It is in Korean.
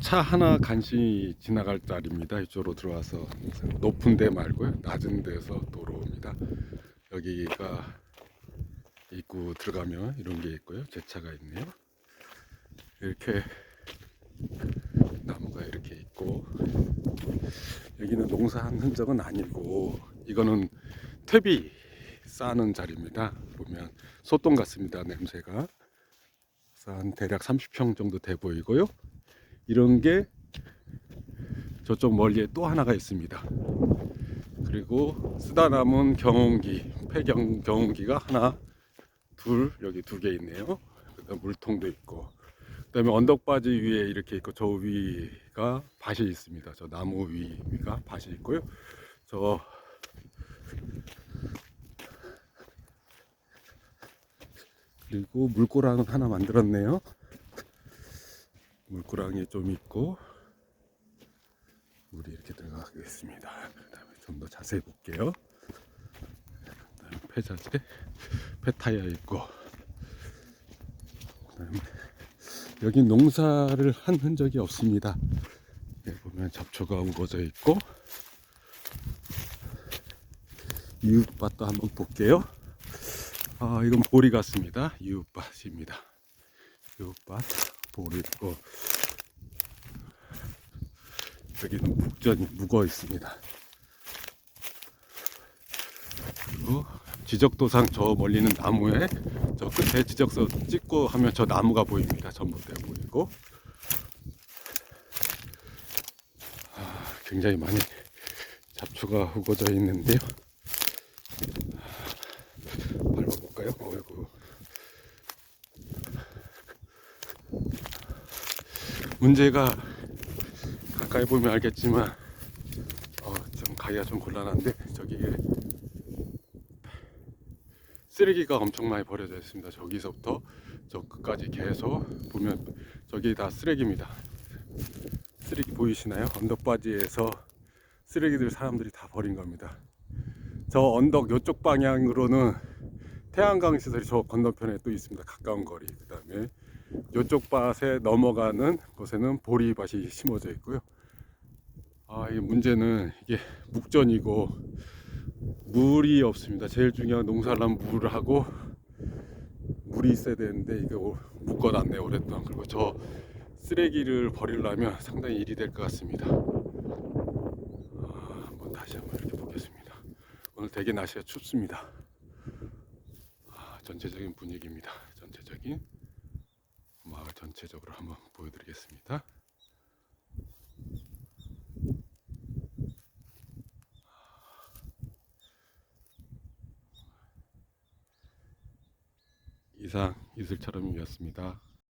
차 하나 간신히 지나갈 자리입니다. 이쪽으로 들어와서 높은 데 말고요. 낮은 데서 도로입니다. 여기가 입구 들어가면 이런 게 있고요. 제 차가 있네요. 이렇게 나무가 이렇게 있고 여기는 농사한 흔적은 아니고 이거는 퇴비 싸는 자리입니다. 보면 소똥 같습니다. 냄새가 한 대략 30평 정도 돼 보이고요. 이런 게 저쪽 멀리에 또 하나가 있습니다. 그리고 쓰다 남은 경운기, 폐경 경운기가 하나, 둘 여기 두 개 있네요. 그다음 물통도 있고, 그다음에 언덕바지 위에 이렇게 있고 저 위가 밭이 있습니다. 저 나무 위 위가 밭이 있고요. 저 그리고 물고랑 하나 만들었네요. 물고랑이 좀 있고 물이 이렇게 들어가겠습니다. 그 다음에 좀 더 자세히 볼게요. 그다음에 폐자재, 폐타이어 있고 그다음에 여기 농사를 한 흔적이 없습니다. 여기 보면 잡초가 우거져 있고 이웃밭도 한번 볼게요. 아, 이건 보리 같습니다. 이웃밭입니다. 이웃밭, 보리 있고, 여기는 묵전이 묵어 있습니다. 그리고 지적도상 저 멀리는 나무에 저 끝에 지적서 찍고 하면 저 나무가 보입니다. 전봇대 보이고. 아, 굉장히 많이 잡초가 우거져 있는데요. 어이구. 문제가 가까이 보면 알겠지만 어, 좀 가기가 좀 곤란한데 저기 쓰레기가 엄청 많이 버려져 있습니다. 저기서부터 저 끝까지 계속 보면 저기 다 쓰레기입니다. 쓰레기 보이시나요? 언덕바지에서 쓰레기들 사람들이 다 버린 겁니다. 저 언덕 이쪽 방향으로는 태양광 시설이 저 건너편에 또 있습니다. 가까운 거리. 그 다음에 이쪽 밭에 넘어가는 곳에는 보리밭이 심어져 있고요. 아, 이 문제는 이게 묵전이고 물이 없습니다. 제일 중요한 농사를 하면 물을 하고 물이 있어야 되는데 이게 오- 묶어놨네 오랫동안. 그리고 저 쓰레기를 버리려면 상당히 일이 될 것 같습니다. 아, 한번 다시 한번 이렇게 보겠습니다. 오늘 되게 날씨가 춥습니다. 아, 전체적인 분위기입니다. 전체적인 마을 전체적으로 한번 보여드리겠습니다. 이상 이슬처럼이었습니다.